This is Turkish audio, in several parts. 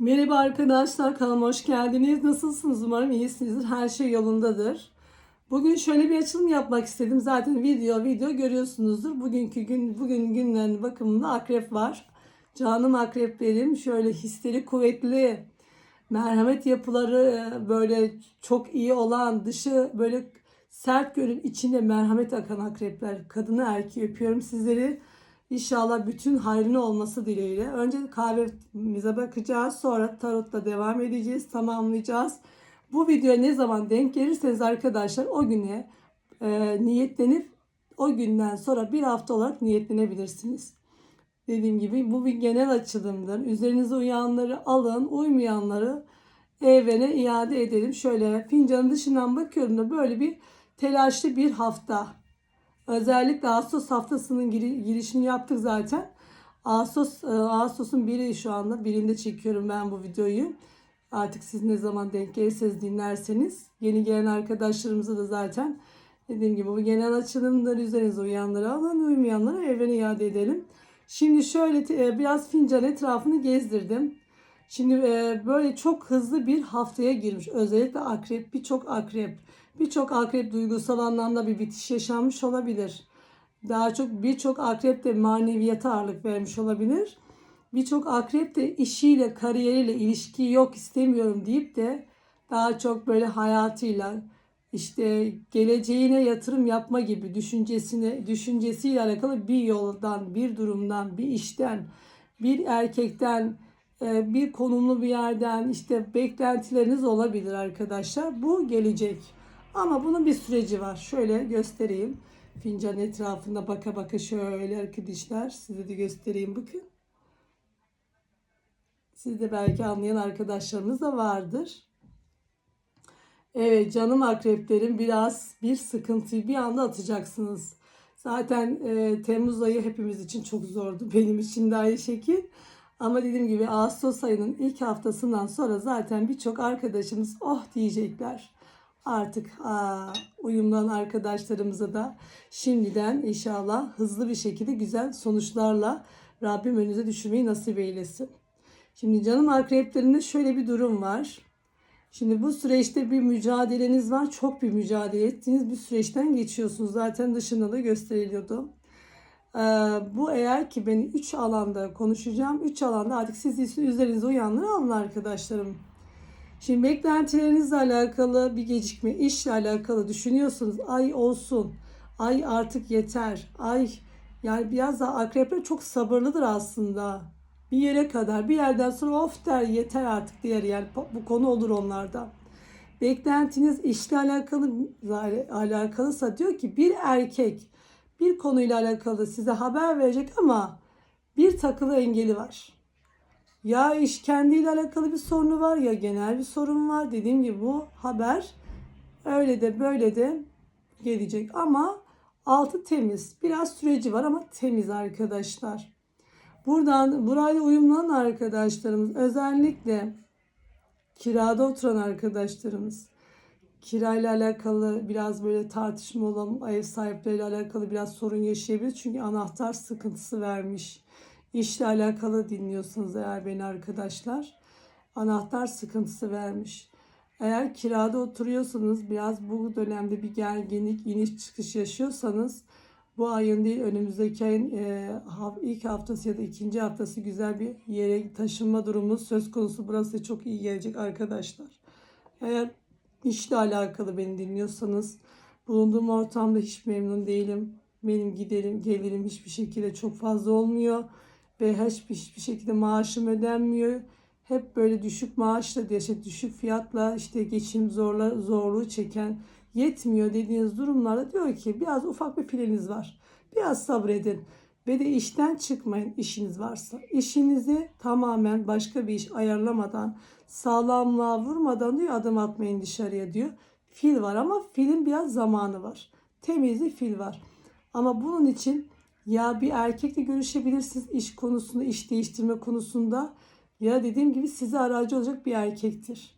Merhaba arkadaşlar, kanalıma hoş geldiniz. Nasılsınız? Umarım iyisinizdir. Her şey yolundadır. Bugün şöyle bir açılım yapmak istedim. Zaten video video görüyorsunuzdur. Bugünkü gün bugün günlerin bakımında akrep var. Canım akreplerim şöyle hisleri kuvvetli, merhamet yapıları böyle çok iyi olan, dışı böyle sert görün, içinde merhamet akan akrepler. Kadını erkeği öpüyorum sizleri. İnşallah bütün hayrını olması dileğiyle. Önce kahvemize bakacağız. Sonra tarotla devam edeceğiz. Tamamlayacağız. Bu videoya ne zaman denk gelirseniz arkadaşlar o güne e, niyetlenip o günden sonra bir hafta olarak niyetlenebilirsiniz. Dediğim gibi bu bir genel açılımdır. Üzerinize uyanları alın, uymayanları evrene iade edelim. Şöyle fincanın dışından bakıyorum da böyle bir telaşlı bir hafta. Özellikle Ağustos haftasının giri- girişini yaptık zaten. Ağustos e, Ağustos'un biri şu anda. Birinde çekiyorum ben bu videoyu. Artık siz ne zaman denk gelirseniz dinlerseniz. Yeni gelen arkadaşlarımıza da zaten dediğim gibi bu genel açılımlar üzerinize uyanları alın, uymayanları evrene iade edelim. Şimdi şöyle e, biraz fincan etrafını gezdirdim. Şimdi e, böyle çok hızlı bir haftaya girmiş. Özellikle akrep, birçok akrep. Birçok akrep duygusal anlamda bir bitiş yaşanmış olabilir. Daha çok birçok akrep de maneviyata ağırlık vermiş olabilir. Birçok akrep de işiyle, kariyeriyle ilişki yok istemiyorum deyip de daha çok böyle hayatıyla işte geleceğine yatırım yapma gibi düşüncesine düşüncesiyle alakalı bir yoldan, bir durumdan, bir işten, bir erkekten, e, bir konumlu bir yerden işte beklentileriniz olabilir arkadaşlar. Bu gelecek. Ama bunun bir süreci var. Şöyle göstereyim. Fincan etrafında baka baka şöyle arkadaşlar. Size de göstereyim bakın. Siz de belki anlayan arkadaşlarımız da vardır. Evet canım akreplerim biraz bir sıkıntıyı bir anda atacaksınız. Zaten e, Temmuz ayı hepimiz için çok zordu. Benim için de aynı şekil. Ama dediğim gibi Ağustos ayının ilk haftasından sonra zaten birçok arkadaşımız oh diyecekler. Artık aa, uyumlanan arkadaşlarımıza da şimdiden inşallah hızlı bir şekilde güzel sonuçlarla Rabbim önünüze düşürmeyi nasip eylesin. Şimdi canım akreplerinde şöyle bir durum var. Şimdi bu süreçte bir mücadeleniz var. Çok bir mücadele ettiğiniz bir süreçten geçiyorsunuz. Zaten dışında da gösteriliyordu. Ee, bu eğer ki ben 3 alanda konuşacağım. 3 alanda artık siz üzerinize uyanları alın arkadaşlarım. Şimdi beklentilerinizle alakalı bir gecikme, işle alakalı düşünüyorsunuz. Ay olsun, ay artık yeter, ay yani biraz daha akrepler çok sabırlıdır aslında. Bir yere kadar, bir yerden sonra of der yeter artık diğer yani bu konu olur onlarda. Beklentiniz işle alakalı alakalıysa diyor ki bir erkek bir konuyla alakalı size haber verecek ama bir takılı engeli var. Ya iş kendiyle alakalı bir sorunu var ya genel bir sorun var. Dediğim gibi bu haber öyle de böyle de gelecek ama altı temiz. Biraz süreci var ama temiz arkadaşlar. Buradan burayla uyumlanan arkadaşlarımız özellikle kirada oturan arkadaşlarımız kirayla alakalı biraz böyle tartışma olan ev sahipleriyle alakalı biraz sorun yaşayabilir. Çünkü anahtar sıkıntısı vermiş. İşle alakalı dinliyorsunuz eğer beni arkadaşlar. Anahtar sıkıntısı vermiş. Eğer kirada oturuyorsanız biraz bu dönemde bir gerginlik, iniş çıkış yaşıyorsanız bu ayın değil önümüzdeki ayın e, ilk haftası ya da ikinci haftası güzel bir yere taşınma durumu söz konusu. Burası çok iyi gelecek arkadaşlar. Eğer işle alakalı beni dinliyorsanız bulunduğum ortamda hiç memnun değilim. Benim giderim, gelirim hiçbir şekilde çok fazla olmuyor ve hiçbir, şekilde maaşım ödenmiyor. Hep böyle düşük maaşla, işte düşük fiyatla işte geçim zorla, zorluğu çeken yetmiyor dediğiniz durumlarda diyor ki biraz ufak bir planınız var. Biraz sabredin ve de işten çıkmayın işiniz varsa. İşinizi tamamen başka bir iş ayarlamadan, sağlamlığa vurmadan diyor adım atmayın dışarıya diyor. Fil var ama filin biraz zamanı var. Temizli fil var. Ama bunun için ya bir erkekle görüşebilirsiniz iş konusunda, iş değiştirme konusunda ya dediğim gibi size aracı olacak bir erkektir.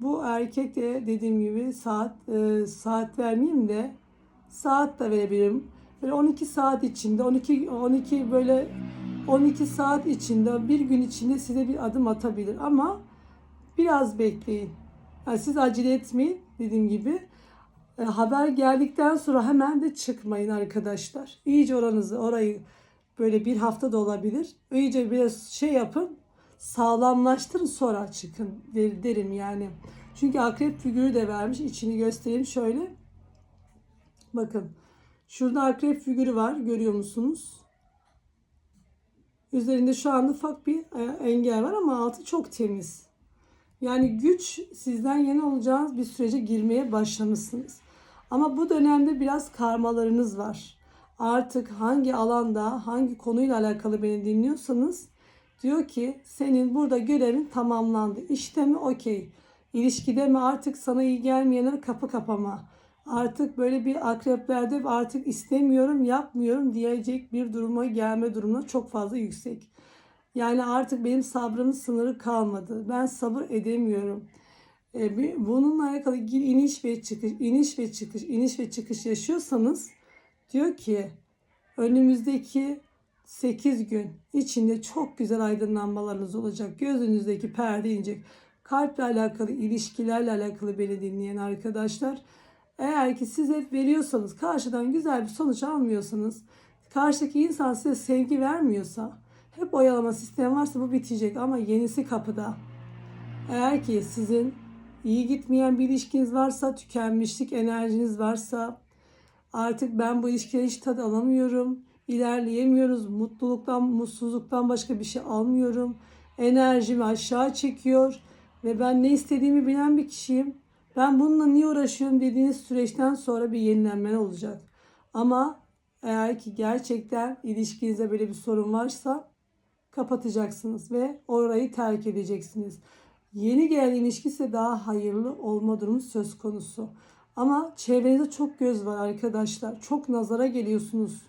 Bu erkek de dediğim gibi saat e, saat vermeyeyim de saat de verebilirim. Böyle 12 saat içinde 12 12 böyle 12 saat içinde, bir gün içinde size bir adım atabilir ama biraz bekleyin. Yani siz acele etmeyin dediğim gibi. E, haber geldikten sonra hemen de çıkmayın arkadaşlar. İyice oranızı, orayı böyle bir hafta da olabilir. İyice biraz şey yapın, sağlamlaştırın sonra çıkın der- derim yani. Çünkü akrep figürü de vermiş. İçini göstereyim şöyle. Bakın. Şurada akrep figürü var. Görüyor musunuz? Üzerinde şu anda ufak bir e, engel var ama altı çok temiz. Yani güç sizden yeni olacağınız bir sürece girmeye başlamışsınız. Ama bu dönemde biraz karmalarınız var. Artık hangi alanda, hangi konuyla alakalı beni dinliyorsanız diyor ki senin burada görevin tamamlandı. İşte mi? Okey. İlişkide mi artık sana iyi gelmeyenlere kapı kapama. Artık böyle bir akreplerde artık istemiyorum, yapmıyorum diyecek bir duruma gelme durumuna çok fazla yüksek. Yani artık benim sabrımın sınırı kalmadı. Ben sabır edemiyorum. E, bununla alakalı iniş ve çıkış, iniş ve çıkış, iniş ve çıkış yaşıyorsanız diyor ki önümüzdeki 8 gün içinde çok güzel aydınlanmalarınız olacak. Gözünüzdeki perde inecek. Kalple alakalı, ilişkilerle alakalı beni dinleyen arkadaşlar. Eğer ki siz hep veriyorsanız, karşıdan güzel bir sonuç almıyorsanız, karşıdaki insan size sevgi vermiyorsa, hep oyalama sistemi varsa bu bitecek ama yenisi kapıda. Eğer ki sizin iyi gitmeyen bir ilişkiniz varsa, tükenmişlik enerjiniz varsa, artık ben bu ilişkide hiç tad alamıyorum, ilerleyemiyoruz, mutluluktan, mutsuzluktan başka bir şey almıyorum, enerjimi aşağı çekiyor ve ben ne istediğimi bilen bir kişiyim. Ben bununla niye uğraşıyorum dediğiniz süreçten sonra bir yenilenme olacak. Ama eğer ki gerçekten ilişkinizde böyle bir sorun varsa kapatacaksınız ve orayı terk edeceksiniz. Yeni gelen ilişki ise daha hayırlı olma durumu söz konusu. Ama çevrenizde çok göz var arkadaşlar. Çok nazara geliyorsunuz.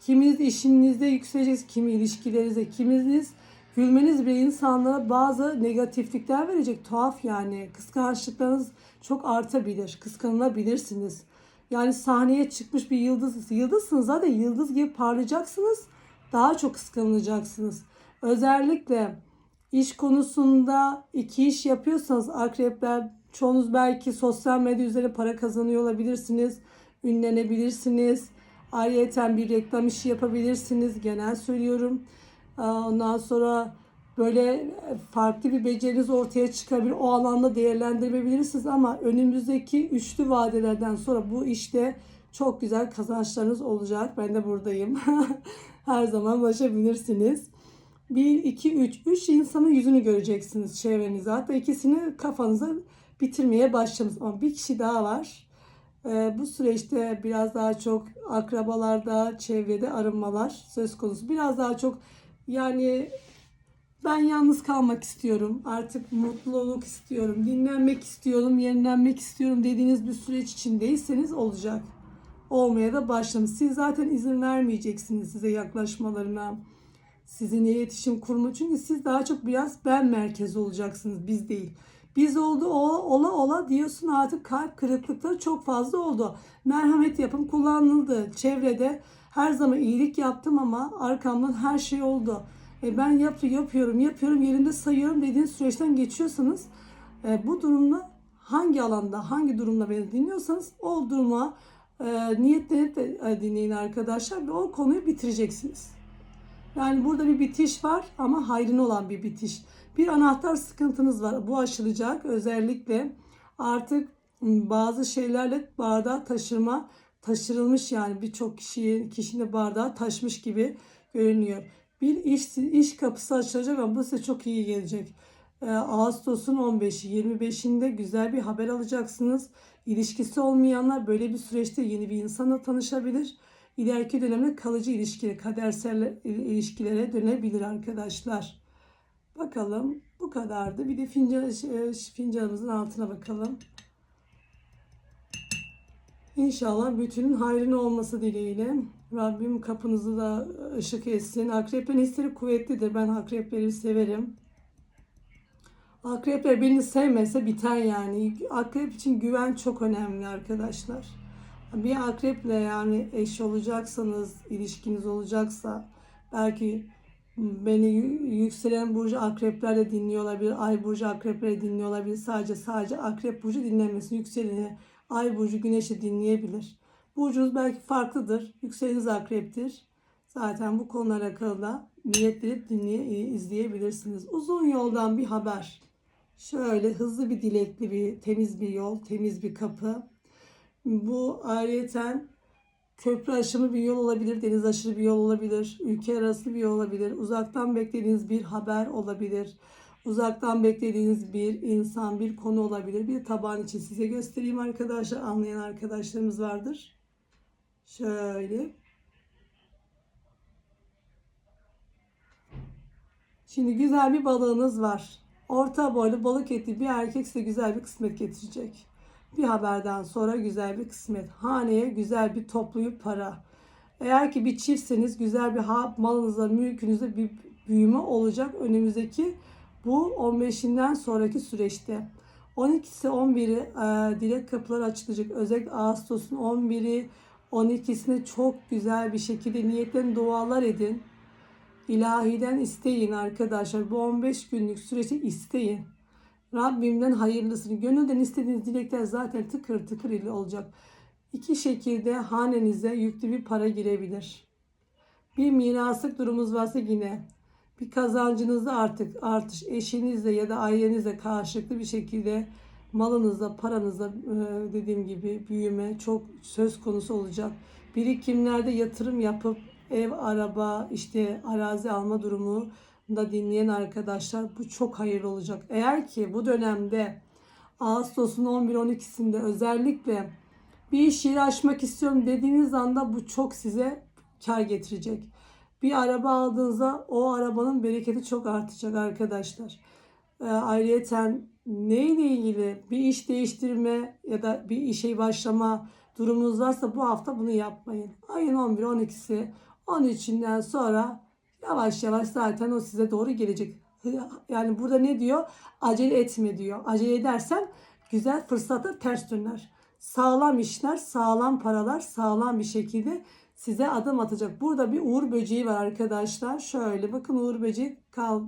Kiminiz işinizde yükseleceksiniz, kimi ilişkilerinize, kiminiz gülmeniz bile insanlara bazı negatiflikler verecek. Tuhaf yani. Kıskançlıklarınız çok artabilir. Kıskanılabilirsiniz. Yani sahneye çıkmış bir yıldız, yıldızsınız zaten yıldız gibi parlayacaksınız. Daha çok kıskanılacaksınız. Özellikle iş konusunda iki iş yapıyorsanız akrepler çoğunuz belki sosyal medya üzerine para kazanıyor olabilirsiniz. Ünlenebilirsiniz. Ayrıca bir reklam işi yapabilirsiniz. Genel söylüyorum. Ondan sonra böyle farklı bir beceriniz ortaya çıkabilir. O alanda değerlendirebilirsiniz ama önümüzdeki üçlü vadelerden sonra bu işte çok güzel kazançlarınız olacak. Ben de buradayım. Her zaman ulaşabilirsiniz. 1, 2, 3. 3 insanın yüzünü göreceksiniz çevrenizde. Hatta ikisini kafanıza bitirmeye başlamış. Ama bir kişi daha var. Ee, bu süreçte biraz daha çok akrabalarda, çevrede arınmalar söz konusu. Biraz daha çok yani ben yalnız kalmak istiyorum. Artık mutluluk istiyorum. Dinlenmek istiyorum, yenilenmek istiyorum dediğiniz bir süreç içindeyseniz olacak. Olmaya da başlamış. Siz zaten izin vermeyeceksiniz size yaklaşmalarına. Sizinle iletişim kurma. Çünkü siz daha çok biraz ben merkezi olacaksınız. Biz değil. Biz oldu o, ola ola diyorsun artık kalp kırıklıkları çok fazla oldu. Merhamet yapım kullanıldı. Çevrede her zaman iyilik yaptım ama arkamdan her şey oldu. E ben yap, yapıyorum, yapıyorum, yerinde sayıyorum dediğiniz süreçten geçiyorsanız e, bu durumda hangi alanda, hangi durumda beni dinliyorsanız o duruma e, niyetlenip de e, dinleyin arkadaşlar ve o konuyu bitireceksiniz. Yani burada bir bitiş var ama hayrına olan bir bitiş. Bir anahtar sıkıntınız var. Bu aşılacak. Özellikle artık bazı şeylerle bardağı taşırma taşırılmış yani birçok kişiyi kişinin bardağı taşmış gibi görünüyor. Bir iş iş kapısı açılacak ama bu size çok iyi gelecek. Ee, Ağustos'un 15'i 25'inde güzel bir haber alacaksınız. İlişkisi olmayanlar böyle bir süreçte yeni bir insanla tanışabilir. İleriki dönemde kalıcı ilişkilere, kadersel ilişkilere dönebilir arkadaşlar. Bakalım bu kadardı. Bir de fincan, e, fincanımızın altına bakalım. İnşallah bütünün hayrına olması dileğiyle. Rabbim kapınızı da ışık etsin. Akreplerin hisleri kuvvetlidir. Ben akrepleri severim. Akrepler beni sevmese biter yani. Akrep için güven çok önemli arkadaşlar. Bir akreple yani eş olacaksanız, ilişkiniz olacaksa belki Beni yü- yükselen burcu akrepler de dinliyor olabilir. Ay burcu akrepler de dinliyor olabilir. Sadece sadece akrep burcu dinlemesin. Yükseleni ay burcu güneşi dinleyebilir. Burcunuz belki farklıdır. Yükseleniz akreptir. Zaten bu konulara alakalı da niyet edip dinleye, e, izleyebilirsiniz. Uzun yoldan bir haber. Şöyle hızlı bir dilekli bir temiz bir yol, temiz bir kapı. Bu ayrıyeten köprü aşımı bir yol olabilir, deniz aşırı bir yol olabilir, ülke arası bir yol olabilir, uzaktan beklediğiniz bir haber olabilir, uzaktan beklediğiniz bir insan, bir konu olabilir. Bir taban için size göstereyim arkadaşlar, anlayan arkadaşlarımız vardır. Şöyle. Şimdi güzel bir balığınız var. Orta boylu balık etli bir erkek size güzel bir kısmet getirecek. Bir haberden sonra güzel bir kısmet. Haneye güzel bir topluyup para. Eğer ki bir çiftseniz güzel bir ha- malınızda, mülkünüzde bir büyüme olacak önümüzdeki bu 15'inden sonraki süreçte. 12'si 11'i e, dilek kapıları açılacak. Özellikle Ağustos'un 11'i 12'sinde çok güzel bir şekilde niyetlen dualar edin. İlahiden isteyin arkadaşlar. Bu 15 günlük süreci isteyin. Rabbimden hayırlısını. Gönülden istediğiniz dilekler zaten tıkır tıkır ile olacak. İki şekilde hanenize yüklü bir para girebilir. Bir miraslık durumunuz varsa yine bir kazancınızda artık artış eşinizle ya da ailenizle karşılıklı bir şekilde malınızda, paranızda e, dediğim gibi büyüme çok söz konusu olacak. Birikimlerde yatırım yapıp ev, araba, işte arazi alma durumu da dinleyen arkadaşlar bu çok hayırlı olacak. Eğer ki bu dönemde Ağustos'un 11-12'sinde özellikle bir iş yeri açmak istiyorum dediğiniz anda bu çok size kar getirecek. Bir araba aldığınızda o arabanın bereketi çok artacak arkadaşlar. Ee, ayrıyeten neyle ilgili bir iş değiştirme ya da bir işe başlama durumunuz varsa bu hafta bunu yapmayın. Ayın 11-12'si 13'ünden sonra yavaş yavaş zaten o size doğru gelecek. Yani burada ne diyor? Acele etme diyor. Acele edersen güzel fırsatlar ters döner. Sağlam işler, sağlam paralar, sağlam bir şekilde size adım atacak. Burada bir uğur böceği var arkadaşlar. Şöyle bakın uğur böceği kal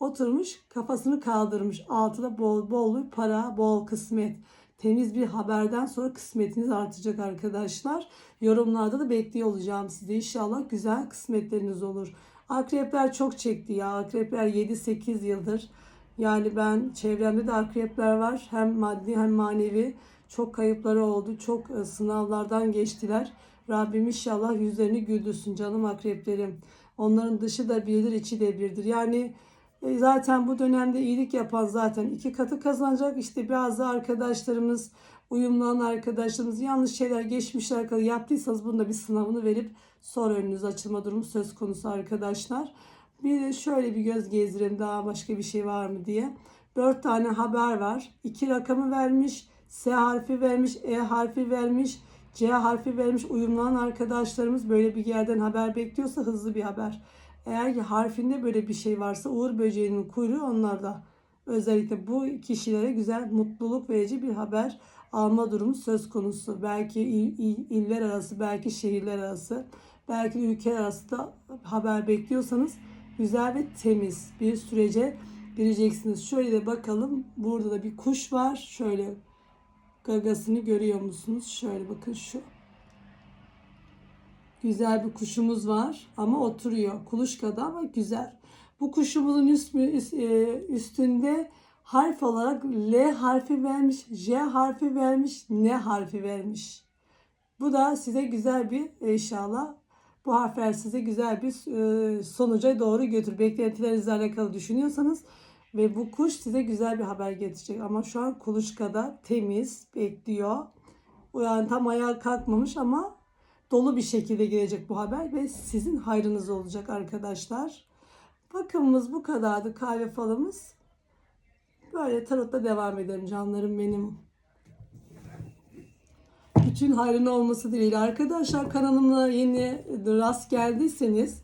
oturmuş, kafasını kaldırmış. Altında bol bol bir para, bol kısmet. Temiz bir haberden sonra kısmetiniz artacak arkadaşlar. Yorumlarda da bekliyor olacağım size. İnşallah güzel kısmetleriniz olur. Akrepler çok çekti ya. Akrepler 7-8 yıldır. Yani ben çevremde de akrepler var. Hem maddi hem manevi. Çok kayıpları oldu. Çok e, sınavlardan geçtiler. Rabbim inşallah yüzlerini güldürsün canım akreplerim. Onların dışı da birdir, içi de birdir. Yani e, zaten bu dönemde iyilik yapan zaten iki katı kazanacak. İşte bazı arkadaşlarımız, uyumlanan arkadaşlarımız yanlış şeyler geçmişler kadar yaptıysanız bunda bir sınavını verip sonra önünüz açılma durumu söz konusu arkadaşlar. Bir de şöyle bir göz gezdirelim daha başka bir şey var mı diye. Dört tane haber var. İki rakamı vermiş, S harfi vermiş, E harfi vermiş, C harfi vermiş. Uyumlanan arkadaşlarımız böyle bir yerden haber bekliyorsa hızlı bir haber. Eğer ki harfinde böyle bir şey varsa Uğur böceğinin kuyruğu onlarda. Özellikle bu kişilere güzel mutluluk verici bir haber alma durumu söz konusu. Belki il, il- iller arası, belki şehirler arası, belki ülkeler arası da haber bekliyorsanız güzel ve temiz bir sürece gireceksiniz. Şöyle de bakalım. Burada da bir kuş var. Şöyle gagasını görüyor musunuz? Şöyle bakın şu. Güzel bir kuşumuz var ama oturuyor. Kuluçkada ama güzel. Bu kuşumuzun üst, e, üstünde harf olarak L harfi vermiş, J harfi vermiş, N harfi vermiş. Bu da size güzel bir e, inşallah bu harfler size güzel bir e, sonuca doğru götür. Beklentilerinizle alakalı düşünüyorsanız ve bu kuş size güzel bir haber getirecek. Ama şu an kuluçkada temiz bekliyor. Yani tam ayağa kalkmamış ama dolu bir şekilde gelecek bu haber ve sizin hayrınız olacak arkadaşlar. Bakımımız bu kadardı kahve falımız. Böyle tarotla devam edelim canlarım benim. Bütün hayrın olması dileğiyle. Arkadaşlar kanalıma yeni rast geldiyseniz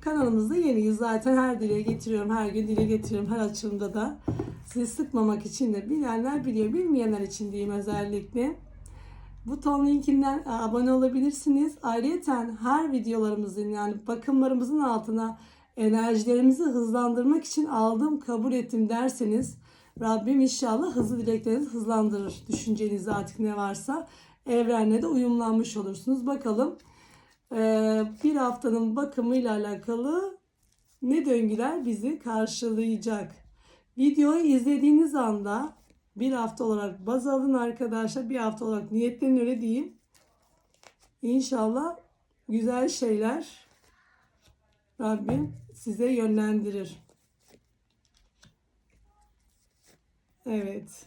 kanalımızda yeniyiz. Zaten her dile getiriyorum. Her gün dile getiriyorum. Her açılımda da. Sizi sıkmamak için de bilenler biliyor. Bilmeyenler için diyeyim özellikle. Buton linkinden e, abone olabilirsiniz. Ayrıca her videolarımızın yani bakımlarımızın altına enerjilerimizi hızlandırmak için aldım, kabul ettim derseniz Rabbim inşallah hızlı dileklerinizi hızlandırır. Düşünceniz artık ne varsa evrenle de uyumlanmış olursunuz. Bakalım ee, bir haftanın bakımıyla alakalı ne döngüler bizi karşılayacak. Videoyu izlediğiniz anda bir hafta olarak baz alın arkadaşlar. Bir hafta olarak niyetlenin öyle diyeyim. İnşallah güzel şeyler Rabbim size yönlendirir. Evet.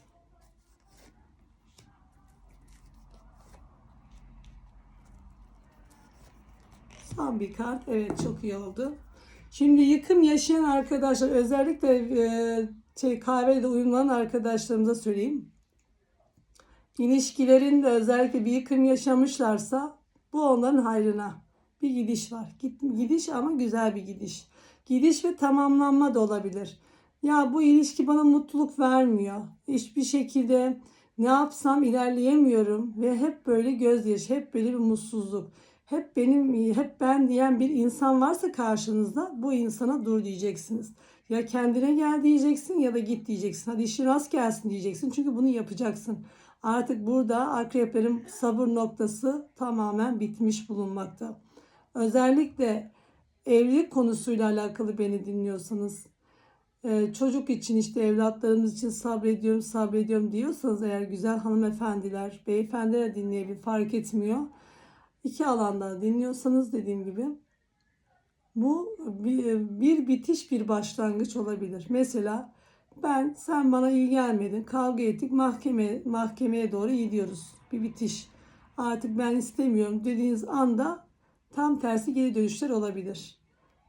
Son bir kart. Evet çok iyi oldu. Şimdi yıkım yaşayan arkadaşlar özellikle e, şey, kahveyle uyumlanan arkadaşlarımıza söyleyeyim. İlişkilerinde özellikle bir yıkım yaşamışlarsa bu onların hayrına. Bir gidiş var. Gidiş ama güzel bir gidiş. Gidiş ve tamamlanma da olabilir. Ya bu ilişki bana mutluluk vermiyor. Hiçbir şekilde ne yapsam ilerleyemiyorum ve hep böyle gözyaşı, hep böyle bir mutsuzluk. Hep benim, hep ben diyen bir insan varsa karşınızda bu insana dur diyeceksiniz. Ya kendine gel diyeceksin ya da git diyeceksin. Hadi işin rast gelsin diyeceksin. Çünkü bunu yapacaksın. Artık burada akreplerin sabır noktası tamamen bitmiş bulunmakta. Özellikle evlilik konusuyla alakalı beni dinliyorsanız ee, çocuk için işte evlatlarımız için sabrediyorum sabrediyorum diyorsanız eğer güzel hanımefendiler, beyefendiler dinleyebilir fark etmiyor. İki alanda dinliyorsanız dediğim gibi bu bir, bir bitiş bir başlangıç olabilir. Mesela ben sen bana iyi gelmedin kavga ettik mahkeme mahkemeye doğru gidiyoruz bir bitiş. Artık ben istemiyorum dediğiniz anda tam tersi geri dönüşler olabilir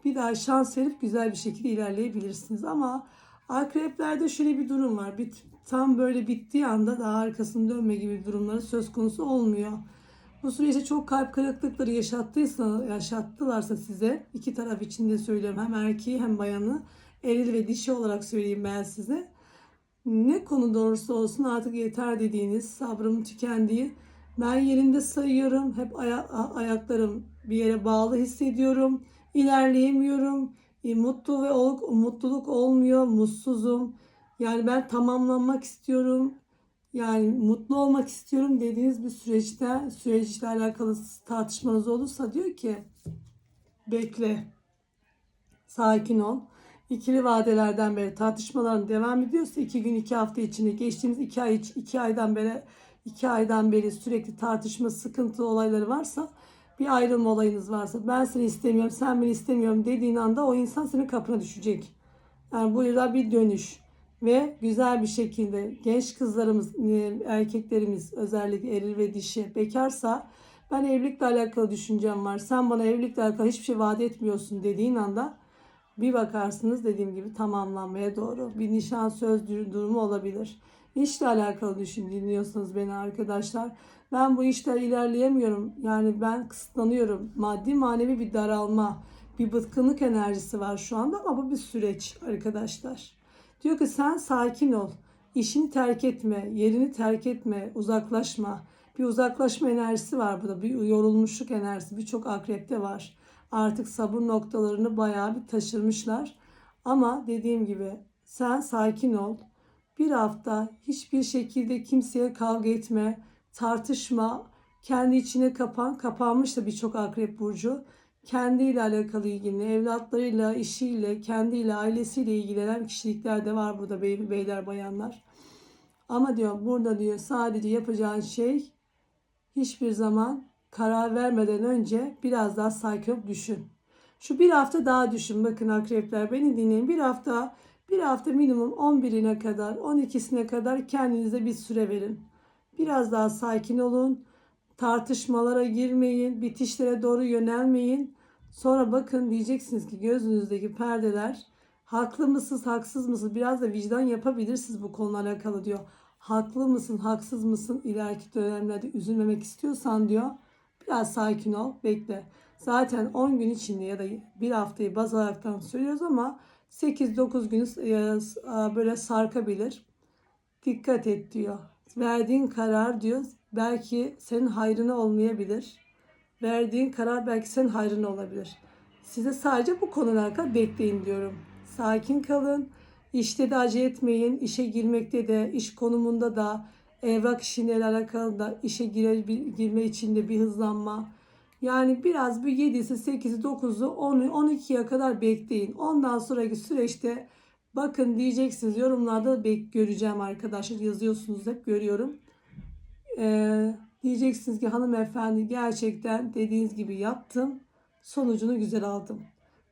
bir daha şans verip güzel bir şekilde ilerleyebilirsiniz. Ama akreplerde şöyle bir durum var. Bir, tam böyle bittiği anda daha arkasını dönme gibi durumları söz konusu olmuyor. Bu süreçte çok kalp kırıklıkları yaşattıysa, yaşattılarsa size iki taraf için de söylüyorum hem erkeği hem bayanı eril ve dişi olarak söyleyeyim ben size. Ne konu olursa olsun artık yeter dediğiniz sabrımın tükendiği ben yerinde sayıyorum hep aya- ayaklarım bir yere bağlı hissediyorum ilerleyemiyorum. E, mutlu ve ol, mutluluk olmuyor. Mutsuzum. Yani ben tamamlanmak istiyorum. Yani mutlu olmak istiyorum dediğiniz bir süreçte süreçle alakalı tartışmanız olursa diyor ki bekle. Sakin ol. İkili vadelerden beri tartışmaların devam ediyorsa iki gün iki hafta içinde geçtiğimiz iki ay iki aydan beri iki aydan beri sürekli tartışma sıkıntı olayları varsa bir ayrılma olayınız varsa ben seni istemiyorum sen beni istemiyorum dediğin anda o insan senin kapına düşecek. Yani bu da bir dönüş ve güzel bir şekilde genç kızlarımız, e, erkeklerimiz özellikle eril ve dişi bekarsa ben evlilikle alakalı düşüncem var. Sen bana evlilikle alakalı hiçbir şey vaat etmiyorsun dediğin anda bir bakarsınız dediğim gibi tamamlanmaya doğru bir nişan söz durumu olabilir. İşle alakalı düşün dinliyorsanız beni arkadaşlar. Ben bu işte ilerleyemiyorum. Yani ben kısıtlanıyorum. Maddi manevi bir daralma, bir bıtkınlık enerjisi var şu anda ama bu bir süreç arkadaşlar. Diyor ki sen sakin ol. İşini terk etme, yerini terk etme, uzaklaşma. Bir uzaklaşma enerjisi var burada. Bir yorulmuşluk enerjisi birçok akrepte var. Artık sabır noktalarını bayağı bir taşırmışlar. Ama dediğim gibi sen sakin ol. Bir hafta hiçbir şekilde kimseye kavga etme tartışma, kendi içine kapan, kapanmış da birçok akrep burcu. Kendiyle alakalı ilgili, evlatlarıyla, işiyle, kendiyle, ailesiyle ilgilenen kişilikler de var burada bey, beyler, bayanlar. Ama diyor burada diyor sadece yapacağın şey hiçbir zaman karar vermeden önce biraz daha sakin düşün. Şu bir hafta daha düşün. Bakın akrepler beni dinleyin. Bir hafta bir hafta minimum 11'ine kadar 12'sine kadar kendinize bir süre verin. Biraz daha sakin olun. Tartışmalara girmeyin. Bitişlere doğru yönelmeyin. Sonra bakın diyeceksiniz ki gözünüzdeki perdeler haklı mısınız, haksız mısınız? Biraz da vicdan yapabilirsiniz bu konuyla alakalı diyor. Haklı mısın, haksız mısın? İleriki dönemlerde üzülmemek istiyorsan diyor. Biraz sakin ol, bekle. Zaten 10 gün içinde ya da bir haftayı baz alaraktan söylüyoruz ama 8-9 günü e, böyle sarkabilir. Dikkat et diyor verdiğin karar diyor belki senin hayrına olmayabilir. Verdiğin karar belki senin hayrına olabilir. Size sadece bu konular alakalı bekleyin diyorum. Sakin kalın. İşte de acele etmeyin. İşe girmekte de, iş konumunda da, evrak işiyle alakalı da işe gire, girme için bir hızlanma. Yani biraz bir 7'si, 8'i, 9'u, 10'u, 12'ye kadar bekleyin. Ondan sonraki süreçte bakın diyeceksiniz yorumlarda bek göreceğim arkadaşlar. Yazıyorsunuz hep görüyorum. Ee, diyeceksiniz ki hanımefendi gerçekten dediğiniz gibi yaptım. Sonucunu güzel aldım.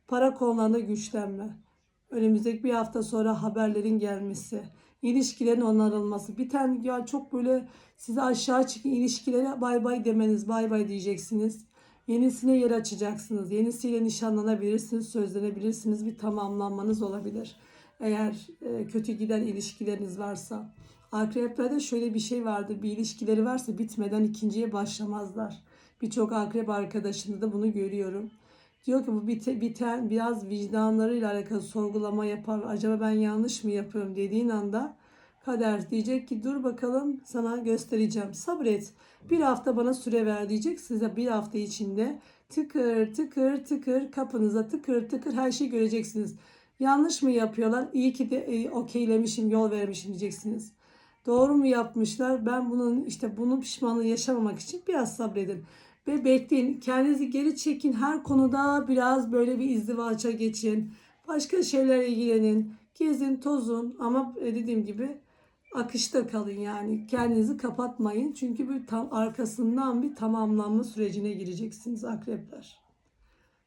Para konularında güçlenme. Önümüzdeki bir hafta sonra haberlerin gelmesi. ilişkilerin onarılması. Bir tane ya çok böyle size aşağı çıkın ilişkilere bay bay demeniz. Bay bay diyeceksiniz. Yenisine yer açacaksınız. Yenisiyle nişanlanabilirsiniz, sözlenebilirsiniz. Bir tamamlanmanız olabilir. Eğer e, kötü giden ilişkileriniz varsa. Akreplerde şöyle bir şey vardır. Bir ilişkileri varsa bitmeden ikinciye başlamazlar. Birçok akrep arkadaşında da bunu görüyorum. Diyor ki bu bite, biten biraz vicdanlarıyla alakalı sorgulama yapar. Acaba ben yanlış mı yapıyorum dediğin anda kader diyecek ki dur bakalım sana göstereceğim. Sabret. Bir hafta bana süre ver diyecek. Size bir hafta içinde tıkır tıkır tıkır kapınıza tıkır tıkır her şeyi göreceksiniz. Yanlış mı yapıyorlar? İyi ki de e, okeylemişim, yol vermişim diyeceksiniz. Doğru mu yapmışlar? Ben bunun işte bunun pişmanlığı yaşamamak için biraz sabredin. Ve bekleyin. Kendinizi geri çekin. Her konuda biraz böyle bir izdivaça geçin. Başka şeylerle ilgilenin. Gezin, tozun ama e, dediğim gibi akışta kalın yani. Kendinizi kapatmayın. Çünkü bir tam arkasından bir tamamlanma sürecine gireceksiniz akrepler.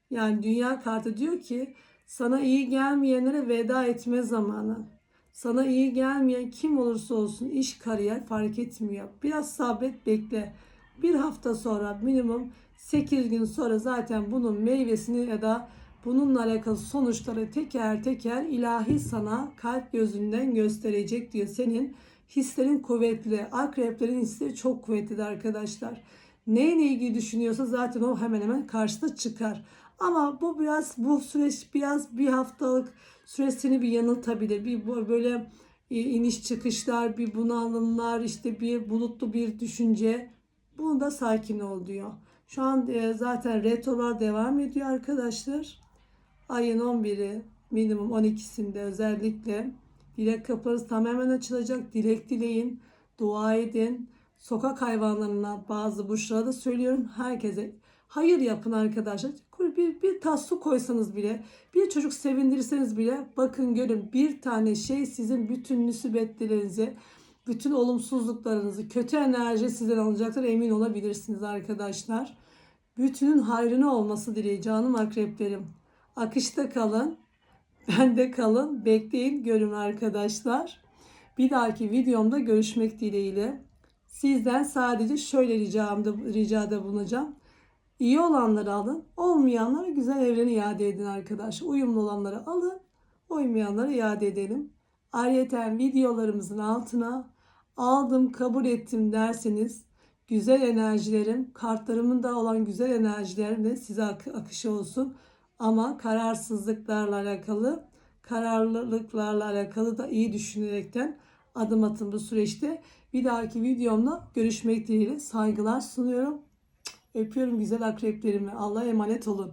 Yani dünya kartı diyor ki sana iyi gelmeyenlere veda etme zamanı. Sana iyi gelmeyen kim olursa olsun iş kariyer fark etmiyor. Biraz sabret bekle. Bir hafta sonra minimum 8 gün sonra zaten bunun meyvesini ya da bununla alakalı sonuçları teker teker ilahi sana kalp gözünden gösterecek diyor. Senin hislerin kuvvetli. Akreplerin hisleri çok kuvvetli arkadaşlar. Neyle ilgili düşünüyorsa zaten o hemen hemen karşısına çıkar. Ama bu biraz bu süreç biraz bir haftalık süreç seni bir yanıltabilir. Bir böyle e, iniş çıkışlar, bir bunalımlar, işte bir bulutlu bir düşünce. Bunda sakin ol diyor. Şu an e, zaten retrolar devam ediyor arkadaşlar. Ayın 11'i minimum 12'sinde özellikle dilek kapılarınız tamamen açılacak. Dilek dileyin, dua edin. Sokak hayvanlarına bazı burçlara da söylüyorum. Herkese hayır yapın arkadaşlar. Bir, bir tas su koysanız bile, bir çocuk sevindirirseniz bile bakın görün bir tane şey sizin bütün müsibetlerinizi, bütün olumsuzluklarınızı, kötü enerji sizden alacaktır emin olabilirsiniz arkadaşlar. Bütünün hayrına olması dileği canım akreplerim. Akışta kalın, bende kalın, bekleyin görün arkadaşlar. Bir dahaki videomda görüşmek dileğiyle. Sizden sadece şöyle ricamda, ricada bulunacağım. İyi olanları alın, olmayanları güzel evrene iade edin arkadaşlar. Uyumlu olanları alın, uymayanları iade edelim. Ayrıca videolarımızın altına aldım, kabul ettim derseniz güzel enerjilerim, kartlarımın da olan güzel enerjilerim de size ak- akışı olsun. Ama kararsızlıklarla alakalı, kararlılıklarla alakalı da iyi düşünerekten adım atın bu süreçte. Bir dahaki videomda görüşmek dileğiyle saygılar sunuyorum. Öpüyorum güzel akreplerimi. Allah'a emanet olun.